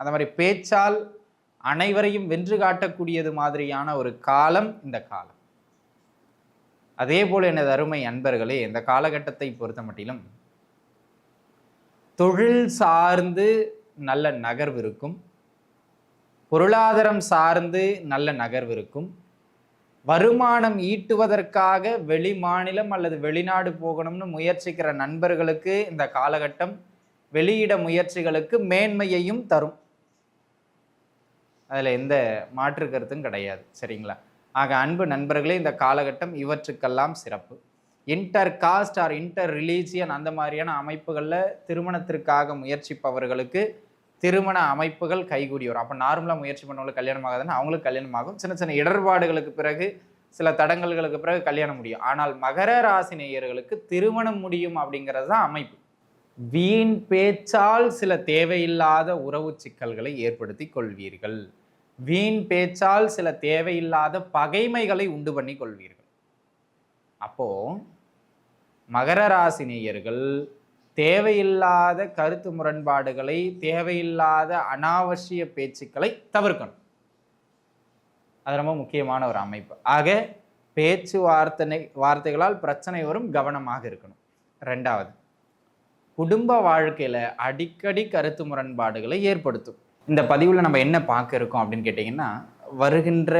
அந்த மாதிரி பேச்சால் அனைவரையும் வென்று காட்டக்கூடியது மாதிரியான ஒரு காலம் இந்த காலம். அதே போல் எனது அருமை அன்பர்களே இந்த காலகட்டத்தை பொறுத்த மட்டிலும் தொழில் சார்ந்து நல்ல நகர்வு இருக்கும். பொருளாதாரம் சார்ந்து நல்ல நகர்வு இருக்கும். வருமானம் ஈட்டுவதற்காக வெளி மாநிலம் அல்லது வெளிநாடு போகணும்னு முயற்சிக்கிற நண்பர்களுக்கு இந்த காலகட்டம் வெளியிட முயற்சிகளுக்கு மேன்மையையும் தரும். அதில் எந்த மாற்று கருத்தும் கிடையாது சரிங்களா? ஆக அன்பு நண்பர்களே இந்த காலகட்டம் இவற்றுக்கெல்லாம் சிறப்பு. Inter caste or inter religion அந்த மாதிரியான அமைப்புகளில் திருமணத்திற்காக முயற்சிப்பவர்களுக்கு திருமண அமைப்புகள் கைகூடி வரும் அப்போ நார்மலாக முயற்சி பண்ணவங்களுக்கு கல்யாணம் ஆகாதுன்னா அவங்களுக்கு கல்யாணம் ஆகும் சின்ன சின்ன இடர்பாடுகளுக்கு பிறகு சில தடங்கல்களுக்கு பிறகு கல்யாணம் முடியும். ஆனால் மகர ராசி நேயர்களுக்கு திருமணம் முடியும் அப்படிங்கிறது தான் அமைப்பு. வீண் பேச்சால் சில தேவையில்லாத உறவு சிக்கல்களை ஏற்படுத்தி கொள்வீர்கள். வீண் பேச்சால் சில தேவையில்லாத பகைமைகளை உண்டு பண்ணி கொள்வீர்கள். அப்போ மகர ராசி நேயர்கள் தேவையில்லாத கருத்து முரண்பாடுகளை தேவையில்லாத அனாவசிய பேச்சுக்களை தவிர்க்கணும். அது ரொம்ப முக்கியமான ஒரு அமைப்பு. ஆக பேச்சுவார்த்தை வார்த்தைகளால் பிரச்சனை வரும் கவனமாக இருக்கணும். ரெண்டாவது குடும்ப வாழ்க்கையில் அடிக்கடி கருத்து முரண்பாடுகளை ஏற்படுத்தும். இந்த பதிவில் நம்ம என்ன பார்க்க இருக்கோம் அப்படின்னு கேட்டிங்கன்னா வருகின்ற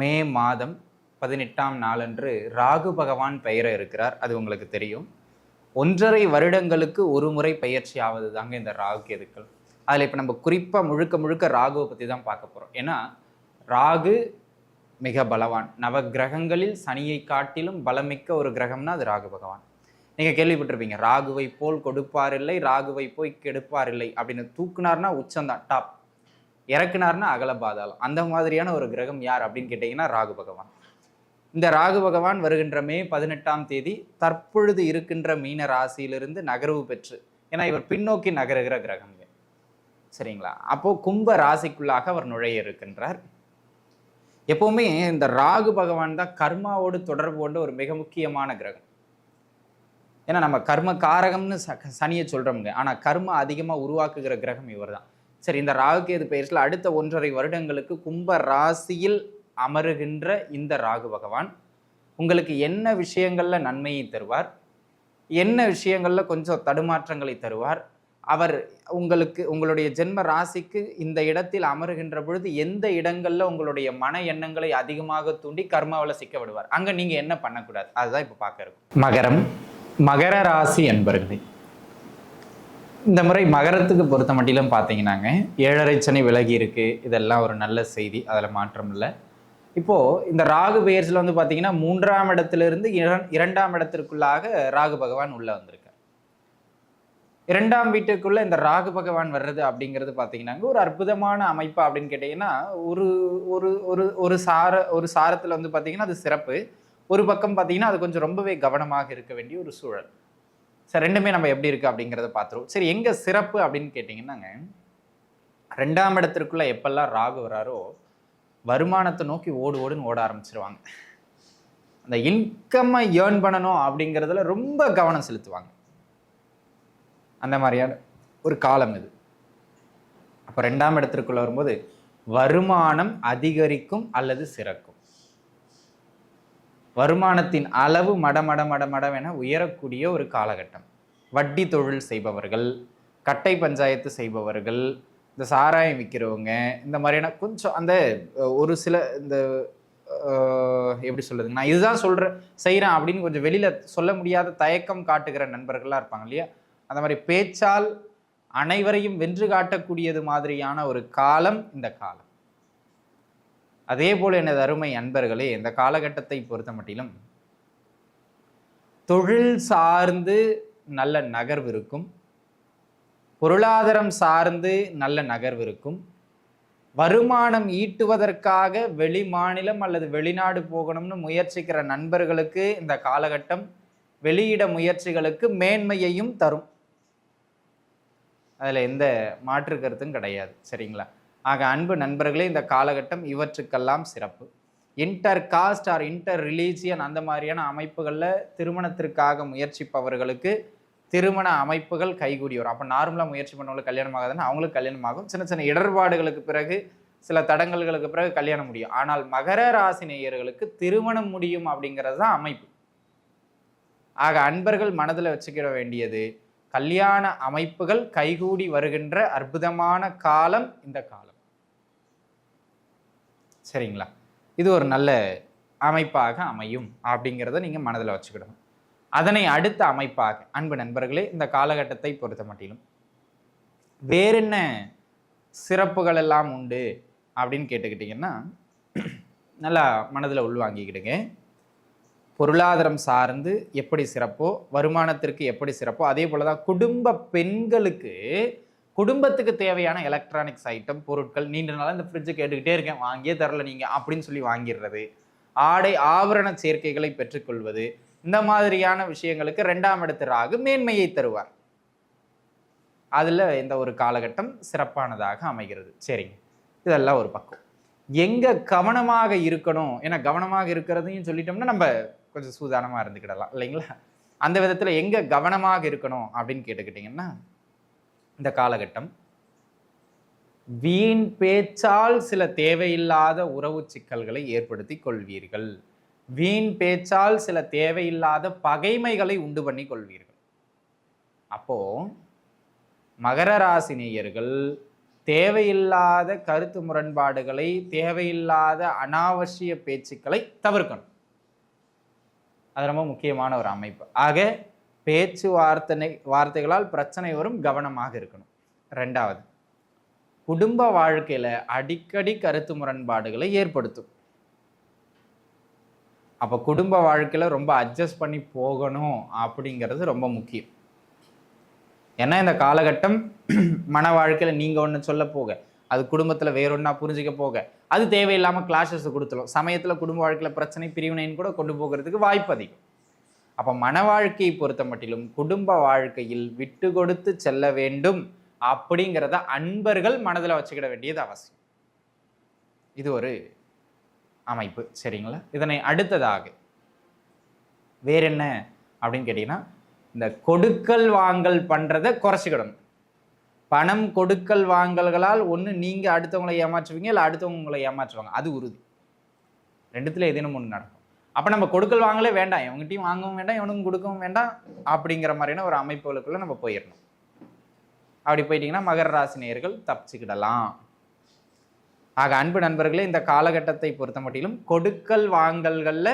மே மாதம் பதினெட்டாம் நாளன்று ராகு பகவான் பெயர இருக்கிறார். அது உங்களுக்கு தெரியும். ஒன்றரை வருடங்களுக்கு ஒரு முறை பயிற்சி ஆவது தாங்க இந்த ராகு கேதுக்கள். அதில் இப்போ நம்ம குறிப்பாக முழுக்க முழுக்க ராகுவை பற்றி தான் பார்க்க போகிறோம் ஏன்னா ராகு மிக பலவான். நவ கிரகங்களில் சனியை காட்டிலும் பலமிக்க ஒரு கிரகம்னா அது ராகு பகவான். நீங்கள் கேள்விப்பட்டிருப்பீங்க ராகுவை போல் கொடுப்பார் இல்லை ராகுவை போய் கெடுப்பார் இல்லை அப்படின்னு தூக்குனார்னா உச்சந்தான் டாப். இறக்குனார்னா அகல பாதாளம். அந்த மாதிரியான ஒரு கிரகம் யார் அப்படின்னு கேட்டிங்கன்னா ராகு பகவான். இந்த ராகு பகவான் வருகின்ற மே பதினெட்டாம் தேதி தற்பொழுது இருக்கின்ற மீன ராசியிலிருந்து நகர்வு பெற்று ஏன்னா இவர் பின்னோக்கி நகருகிற கிரகங்க சரிங்களா? அப்போது கும்ப ராசிக்குள்ளாக அவர் நுழைய இருக்கின்றார். எப்பவுமே இந்த ராகு பகவான் தான் கர்மாவோடு தொடர்பு கொண்ட ஒரு மிக முக்கியமான கிரகம். ஏன்னா நம்ம கர்ம காரகம்னு ச சனியை சொல்கிறோம்ங்க ஆனால் கர்ம அதிகமாக உருவாக்குகிற கிரகம் இவர் தான் சரி இந்த ராகுகேது பெயர்ஸில் அடுத்த ஒன்றரை வருடங்களுக்கு கும்ப ராசியில் அமருகின்ற இந்த ராகு பகவான் உங்களுக்கு என்ன விஷயங்களில் நன்மையை தருவார்? என்ன விஷயங்களில் கொஞ்சம் தடுமாற்றங்களை தருவார்? அவர் உங்களுக்கு உங்களுடைய ஜென்ம ராசிக்கு இந்த இடத்தில் அமருகின்ற பொழுது எந்த இடங்களில் உங்களுடைய மன எண்ணங்களை அதிகமாக தூண்டி கர்மாவில் சிக்க விடுவார்? அங்கே நீங்கள் என்ன பண்ணக்கூடாது? அதுதான் இப்போ பார்க்க இருக்கும். மகரம் மகர ராசி என்பர்களே இந்த முறை மகரத்துக்கு பொறுத்த மட்டிலும் பார்த்தீங்கன்னாங்க ஏழரை சனி விலகி இருக்கு. இதெல்லாம் ஒரு நல்ல செய்தி அதில் மாற்றம் இல்லை. இப்போது இந்த ராகு பெயர்ஸில் வந்து பார்த்தீங்கன்னா மூன்றாம் இடத்திலிருந்து இரண் இரண்டாம் இடத்திற்குள்ளாக ராகு பகவான் உள்ளே வந்திருக்கார். இரண்டாம் வீட்டுக்குள்ள இந்த ராகு பகவான் வர்றது அப்படிங்கிறது பார்த்தீங்கன்னாங்க ஒரு அற்புதமான அமைப்பு அப்படின்னு கேட்டிங்கன்னா ஒரு ஒரு ஒரு ஒரு சார ஒரு சாரத்தில் வந்து பார்த்தீங்கன்னா அது சிறப்பு. ஒரு பக்கம் பார்த்தீங்கன்னா அது கொஞ்சம் ரொம்பவே கவனமாக இருக்க வேண்டிய ஒரு சூழல். சரி ரெண்டுமே நம்ம எப்படி இருக்கு அப்படிங்கிறத பார்த்துருவோம். சரி எங்க சிறப்பு அப்படின்னு கேட்டிங்கன்னாங்க ரெண்டாம் இடத்திற்குள்ள எப்பெல்லாம் ராகு வராரோ வருமானத்தை நோக்கி ஓடு ஓடுன்னு ஓட ஆரம்பிச்சிருவாங்க. அந்த இன்கம்மை ஏர்ன் பண்ணணும் அப்படிங்கிறதுல ரொம்ப கவனம் செலுத்துவாங்க. அந்த மாதிரியான ஒரு காலம் இது. அப்போ ரெண்டாம் இடத்திற்குள்ள வரும்போது வருமானம் அதிகரிக்கும் அல்லது சிறக்கும்? வருமானத்தின் அளவு மட மட மட மடவென உயரக்கூடிய ஒரு காலகட்டம். வட்டி தொழில் செய்பவர்கள் கட்டை பஞ்சாயத்து செய்பவர்கள் இந்த சாராயம் விற்கிறவங்க இந்த மாதிரியான கொஞ்சம் அந்த ஒரு சில இந்த எப்படி சொல்றதுங்க நான் இதுதான் சொல்கிறேன் செய்கிறேன் அப்படின்னு கொஞ்சம் வெளியில் சொல்ல முடியாத தயக்கம் காட்டுகிற நண்பர்களாக இருப்பாங்க இல்லையா? அந்த மாதிரி பேச்சால் அனைவரையும் வென்று காட்டக்கூடியது மாதிரியான ஒரு காலம் இந்த காலம். அதே போல் எனது அருமை அன்பர்களே இந்த காலகட்டத்தை பொறுத்த மட்டிலும் தொழில் சார்ந்து நல்ல நகர்வு இருக்கும். பொருளாதாரம் சார்ந்து நல்ல நகர்வு இருக்கும். வருமானம் ஈட்டுவதற்காக வெளி மாநிலம் அல்லது வெளிநாடு போகணும்னு முயற்சிக்கிற நண்பர்களுக்கு இந்த காலகட்டம் வெளியிட முயற்சிகளுக்கு மேன்மையையும் தரும். அதில் எந்த மாற்று கருத்தும் கிடையாது. சரிங்களா? ஆக அன்பு நண்பர்களே இந்த காலகட்டம் இவற்றுக்கெல்லாம் சிறப்பு. Inter caste or inter religion அந்த மாதிரியான அமைப்புகளில் திருமணத்திற்காக முயற்சிப்பவர்களுக்கு திருமண அமைப்புகள் கைகூடி வரும் அப்போ நார்மலாக முயற்சி பண்ணவங்களுக்கு கல்யாணம் ஆகாதுன்னா அவங்களுக்கு கல்யாணம் ஆகும். சின்ன சின்ன இடர்பாடுகளுக்கு பிறகு சில தடங்கல்களுக்கு பிறகு கல்யாணம் முடியும். ஆனால் மகர ராசி நேயர்களுக்கு திருமணம் முடியும் அப்படிங்கிறது தான் அமைப்பு. ஆக அன்பர்கள் மனதில் வச்சுக்கிட வேண்டியது கல்யாண அமைப்புகள் கைகூடி வருகின்ற அற்புதமான காலம் இந்த காலம். சரிங்களா? இது ஒரு நல்ல அமைப்பாக அமையும் அப்படிங்கிறத நீங்கள் மனதில் வச்சுக்கிடணும். அதனை அடுத்த அமைப்பாக அன்பு நண்பர்களே இந்த காலகட்டத்தை பொறுத்த மட்டிலும் வேறென்ன சிறப்புகள் எல்லாம் உண்டு அப்படின்னு கேட்டுக்கிட்டிங்கன்னா நல்லா மனதில் உள்வாங்கிக்கிடுங்க. பொருளாதாரம் சார்ந்து எப்படி சிறப்போ வருமானத்திற்கு எப்படி சிறப்போ அதே போல தான் குடும்ப பெண்களுக்கு குடும்பத்துக்கு தேவையான எலக்ட்ரானிக்ஸ் ஐட்டம் பொருட்கள் நீண்ட நாளாக இந்த ஃப்ரிட்ஜை கேட்டுக்கிட்டே இருக்கேன். வாங்கியே தரல நீங்கள் அப்படின்னு சொல்லி வாங்கிடுறது ஆடை ஆபரண சேர்க்கைகளை பெற்றுக்கொள்வது. இந்த மாதிரியான விஷயங்களுக்கு ரெண்டாம் இடத்து ராகு மேன்மையை தருவார். அதில் இந்த ஒரு காலகட்டம் சிறப்பானதாக அமைகிறது. சரிங்க. இதெல்லாம் ஒரு பக்கம். எங்கே கவனமாக இருக்கணும்? ஏன்னா கவனமாக இருக்கிறதையும் சொல்லிட்டோம்னா நம்ம கொஞ்சம் சூதானமாக இருந்துக்கிடலாம். இல்லைங்களா? அந்த விதத்தில் எங்கே கவனமாக இருக்கணும் அப்படின்னு கேட்டுக்கிட்டிங்கன்னா இந்த காலகட்டம். வீண் பேச்சால் சில தேவையில்லாத உறவு சிக்கல்களை ஏற்படுத்தி கொள்வீர்கள். வீண் பேச்சால் சில தேவையில்லாத பகைமைகளை உண்டு பண்ணி கொள்வீர்கள். அப்போ மகர ராசினியர்கள் தேவையில்லாத கருத்து முரண்பாடுகளை தேவையில்லாத அனாவசிய பேச்சுக்களை தவிர்க்கணும். அது ரொம்ப முக்கியமான ஒரு அமைப்பு. ஆக பேச்சுவார்த்தை வார்த்தைகளால் பிரச்சனை வரும் கவனமாக இருக்கணும். ரெண்டாவது குடும்ப வாழ்க்கையில் அடிக்கடி கருத்து முரண்பாடுகளை ஏற்படுத்தும். அப்போ குடும்ப வாழ்க்கையில் ரொம்ப அட்ஜஸ்ட் பண்ணி போகணும் அப்படிங்கிறது ரொம்ப முக்கியம். ஏன்னா இந்த காலகட்டம் மன வாழ்க்கையில் நீங்கள் ஒன்று சொல்ல போக அது குடும்பத்தில் வேறொன்னா புரிஞ்சிக்க போக அது தேவையில்லாமல் கிளாஷஸ் கொடுத்துரும். சமயத்தில் குடும்ப வாழ்க்கையில் பிரச்சனை பிரிவினைன்னு கூட கொண்டு போகிறதுக்கு வாய்ப்பு அதிகம். அப்போ மன வாழ்க்கையை பொறுத்த மட்டிலும் குடும்ப வாழ்க்கையில் விட்டு கொடுத்து செல்ல வேண்டும் அப்படிங்கிறத அன்பர்கள் மனதில் வச்சுக்கிட வேண்டியது அவசியம். இது ஒரு அமைப்பு. சரிங்களா? இதனை அடுத்ததாக வேற என்ன அப்படின்னு கேட்டிங்கன்னா இந்த கொடுக்கல் வாங்கல் பண்ணுறதை குறைச்சிக்கிடணும். பணம் கொடுக்கல் வாங்கல்களால் ஒன்று நீங்கள் அடுத்தவங்களை ஏமாற்றுவீங்க இல்லை அடுத்தவங்க உங்களை ஏமாற்றுவாங்க. அது உறுதி. ரெண்டுத்தில் எதேனும் ஒன்று நடக்கும். அப்போ நம்ம கொடுக்கல் வாங்கலே வேண்டாம். இவங்ககிட்டையும் வாங்கவும் வேண்டாம் இவனுக்கும் கொடுக்கவும் வேண்டாம் அப்படிங்கிற மாதிரியான ஒரு அமைப்புகளுக்குள்ளே நம்ம போயிடணும் அப்படி போயிட்டீங்கன்னா மகர ராசி நேயர்கள் தப்பிச்சுக்கிடலாம். ஆக அன்பு நண்பர்களே இந்த காலகட்டத்தை பொறுத்த மட்டிலும் கொடுக்கல் வாங்கல்களில்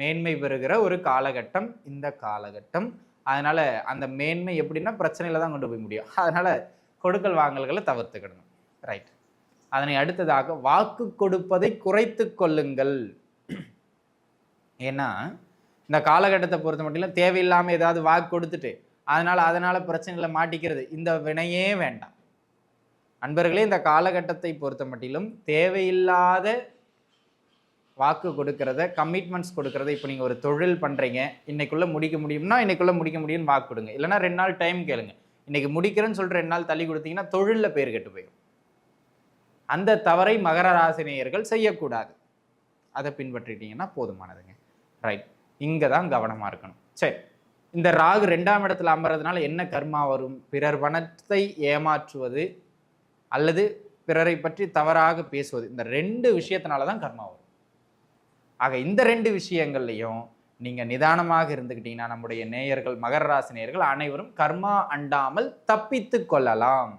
மேன்மை பெறுகிற ஒரு காலகட்டம் இந்த காலகட்டம். அதனால் அந்த மேன்மை எப்படின்னா பிரச்சனையில தான் கொண்டு போய் முடியும். அதனால் கொடுக்கல் வாங்கல்களை தவிர்த்துக்கிடணும். ரைட் அதனை அடுத்ததாக வாக்கு கொடுப்பதை குறைத்து கொள்ளுங்கள். ஏன்னா இந்த காலகட்டத்தை பொறுத்த மட்டும் தேவையில்லாமல் ஏதாவது வாக்கு கொடுத்துட்டு அதனால் அதனால் பிரச்சனைகளை மாட்டிக்கிறது இந்த வினையே வேண்டாம். அன்பர்களே இந்த காலகட்டத்தை பொறுத்த மட்டிலும் தேவையில்லாத வாக்கு கொடுக்கறத கமிட்மெண்ட்ஸ் கொடுக்கறத இப்போ நீங்கள் ஒரு தொழில் பண்ணுறீங்க இன்றைக்குள்ளே முடிக்க முடியும்னா இன்றைக்குள்ளே முடிக்க முடியும்னு வாக்கு கொடுங்க. இல்லைன்னா ரெண்டு நாள் டைம் கேளுங்க. இன்றைக்கி முடிக்கிறேன்னு சொல்லிட்டு ரெண்டு நாள் தள்ளி கொடுத்தீங்கன்னா தொழிலில் பேர் கெட்டு போயிடும் அந்த தவறை மகர ராசினியர்கள் செய்யக்கூடாது. அதை பின்பற்றிட்டீங்கன்னா போதுமானதுங்க. ரைட் இங்கே தான் கவனமாக இருக்கணும். சரி. இந்த ராகு ரெண்டாம் இடத்துல அமர்றதுனால என்ன கர்மா வரும்? பிறர் பணத்தை ஏமாற்றுவது அல்லது பிறரை பற்றி தவறாக பேசுவது? இந்த ரெண்டு விஷயத்தினால தான் கர்மா வரும். ஆக இந்த ரெண்டு விஷயங்கள்லையும் நீங்கள் நிதானமாக இருந்துக்கிட்டீங்கன்னா நம்முடைய நேயர்கள் மகர ராசி நேயர்கள் அனைவரும் கர்மா அண்டாமல் தப்பித்து கொள்ளலாம்.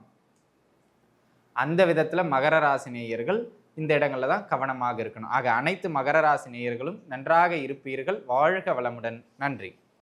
அந்த விதத்தில் மகர ராசி நேயர்கள் இந்த இடங்களில் தான் கவனமாக இருக்கணும். ஆக அனைத்து மகர ராசி நேயர்களும் நன்றாக இருப்பீர்கள். வாழ்க வளமுடன். நன்றி.